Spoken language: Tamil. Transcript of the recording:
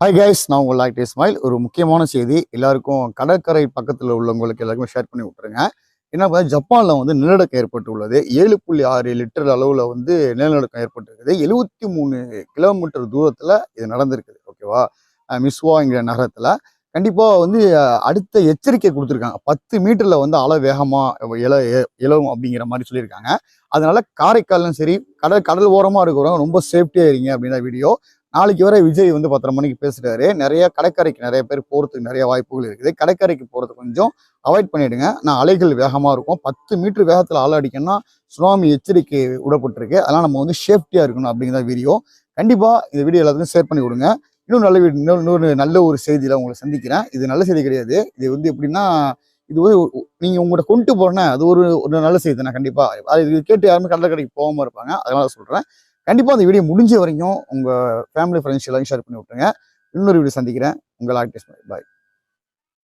ஹாய் கைஸ் நான் உங்கள் லாக்டே ஸ்மைல் ஒரு முக்கியமான செய்தி. எல்லாருக்கும் கடற்கரை பக்கத்தில் உள்ளவங்களுக்கு எல்லாருக்கும் ஷேர் பண்ணி விட்டுருங்க. என்ன பார்த்தா ஜப்பானில் வந்து நிலநடுக்கம் ஏற்பட்டு உள்ளது ஏழு புள்ளி ஆறு லிட்டர் அளவில் வந்து நிலநடுக்கம் ஏற்பட்டிருக்குது. எழுபத்தி மூணு கிலோமீட்டர் தூரத்தில் இது நடந்திருக்குது. ஓகேவா மிஸ்வாங்கிற நகரத்தில். கண்டிப்பாக வந்து அடுத்த எச்சரிக்கை கொடுத்துருக்காங்க. பத்து மீட்டரில் வந்து அலை வேகமாக இல இலவும் அப்படிங்கிற மாதிரி சொல்லியிருக்காங்க. அதனால காரைக்காலும் சரி கடல் கடல் ஓரமாக இருக்கிறவங்க ரொம்ப சேஃப்டியாக இருங்க அப்படின்ற வீடியோ நாளைக்கு வரை விஜய் வந்து பத்தரை மணிக்கு பேசுகிறாரு நிறைய கடற்கரைக்கு நிறைய பேர் போகிறதுக்கு நிறைய வாய்ப்புகள் இருக்குது. கடற்கரைக்கு போகிறது கொஞ்சம் அவாய்ட் பண்ணிவிடுங்க நான் அலைகள் வேகமாக இருக்கும். பத்து மீட்டர் வேகத்தில் ஆள் அடிக்கணும்னா சுனாமி எச்சரிக்கை விடப்பட்டிருக்கு. அதெல்லாம் நம்ம வந்து சேஃப்டியாக இருக்கணும் அப்படிங்கிற வீடியோ கண்டிப்பாக இந்த வீடியோ எல்லாத்துக்கும் ஷேர் பண்ணி விடுங்க இன்னும் நல்ல வீடியோ இன்னொரு இன்னொரு நல்ல ஒரு செய்தியில் உங்களை சந்திக்கிறேன். இது நல்ல செய்தி கிடையாது. இது வந்து எப்படின்னா இது வந்து நீங்கள் உங்கள்கிட்ட கொண்டு போறேன்னா அது ஒரு ஒரு நல்ல செய்தி தானே கண்டிப்பாக அது இது கேட்டு யாருமே கடற்கரைக்கு போகாமல் இருப்பாங்க. அதனால சொல்கிறேன் கண்டிப்பாக அந்த வீடியோ முடிஞ்ச வரைக்கும் உங்கள் ஃபேமிலி ஃப்ரெண்ட்ஸ் எல்லாரும் ஷேர் பண்ணி விட்டுருங்க. இன்னொரு வீடியோ சந்திக்கிறேன். உங்கள் ஆக்டிஸ் பாய்